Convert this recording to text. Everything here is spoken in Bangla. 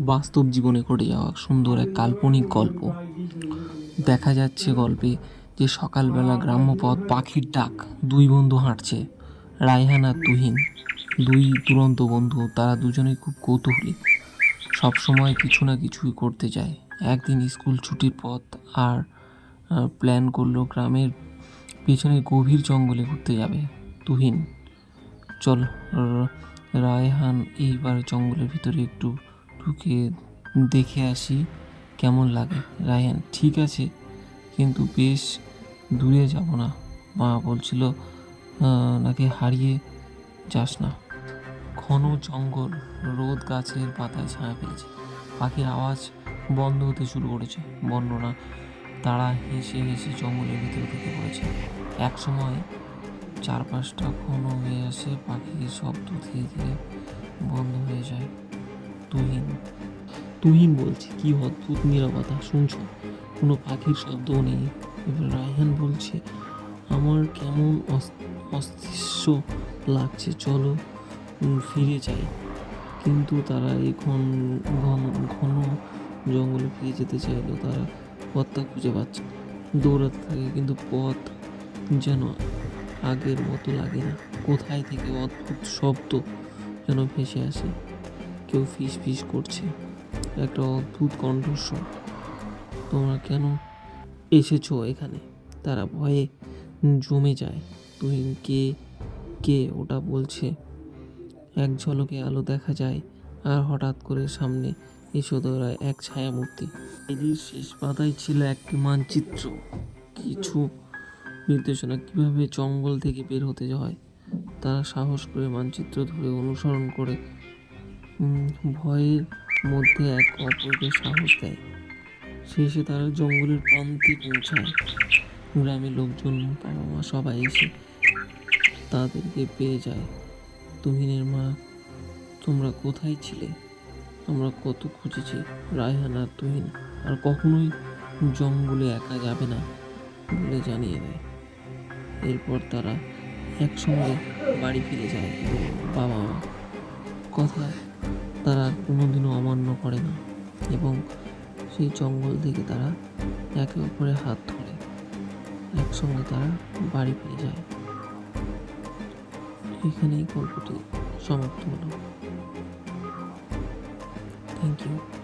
বাস্তব জীবনে ঘটে যাওয়া সুন্দর এক কাল্পনিক গল্প। দেখা যাচ্ছে গল্পে যে সকালবেলা গ্রাম্য পথ পাখির ডাক, দুই বন্ধু হাঁটছে, রায়হান আর তুহিন। দুই দুরন্ত বন্ধু, তারা দুজনেই খুব কৌতূহলী। সবসময় কিছু না কিছুই করতে যায় একদিন স্কুল ছুটির পথ আর প্ল্যান করল গ্রামের পেছনে গভীর জঙ্গলে ঘুরতে যাবে। তুহিন, চল রায়হান এইবার জঙ্গলের ভিতরে একটু ঢুকে দেখে আসি কেমন লাগে। রায়হান ঠিক আছে, কিন্তু বেশ দূরে যাব না। মা বলছিল নাকি হারিয়ে যাস না। ঘন জঙ্গল, রোদ গাছের পাতায় ছায়া ফেলেছে। পাখির আওয়াজ বন্ধ হতে শুরু করেছে। বর্ণনা তারা হেসে হেসে জঙ্গলের ভিতরে ঢুকে পড়েছে। এক সময় চারপাশটা ঘন হয়ে আসে, পাখির শব্দ ধীরে ধীরে বন্ধ হয়ে যায়। তুহিন তুহিন বলছে, কি অদ্ভুত নিরবতা, শুনছো? কোনো পাখির শব্দও নেই। এবার রায়হান বলছে, আমার কেমন অস- অস্তিস্য লাগছে, চলো ফিরে যাই। কিন্তু তারা এই ঘন ঘন ঘন জঙ্গলে ফিরে যেতে চাইলো তারা পথটা খুঁজে পাচ্ছে। দৌড়াতে থাকে, কিন্তু পথ যেন আগের মতো লাগে না। কোথায় থেকে অদ্ভুত শব্দ যেন ভেসে আসে। কেউ ফিস ফিস করছে। একটা অদ্ভুত কণ্ঠস্বর। তোমরা কেন এসেছ এখানে? তারা ভয়ে জমে যায়। তুই কে? কে ওটা বলছে? এক ঝলকে আলো দেখা যায় আর হঠাৎ করে সামনে এসে দৌড়ায় এক ছায়ামূর্তি। এদের শেষ পাতায় ছিল একটি মানচিত্র। কিছু নির্দেশনা কীভাবে জঙ্গল থেকে বের হতে হয়? তারা সাহস করে মানচিত্র ধরে অনুসরণ করে। ভয়ের মধ্যে এক অপরকে সাহস দেয়। শেষে তারা জঙ্গলের প্রান্তে পৌঁছায়। গ্রামের লোকজন বাবা মা সবাই এসে তাদেরকে পেয়ে যায়। তুহিনের মা, তোমরা কোথায় ছিলে? আমরা কত খুঁজেছি, রায়হান আর তুহিন। আর কখনোই জঙ্গলে একা যাবে না, বলে জানিয়ে দেয়। এরপর তারা একসঙ্গে বাড়ি ফিরে যায় বাবা মা কথা তারা কোনোদিনও অমান্য করে না এবং সেই জঙ্গল থেকে তারা একে অপরে হাত ধরে একসঙ্গে তারা বাড়ি ফিরে যায়। এখানেই গল্পটি সমাপ্ত হলো। Thank you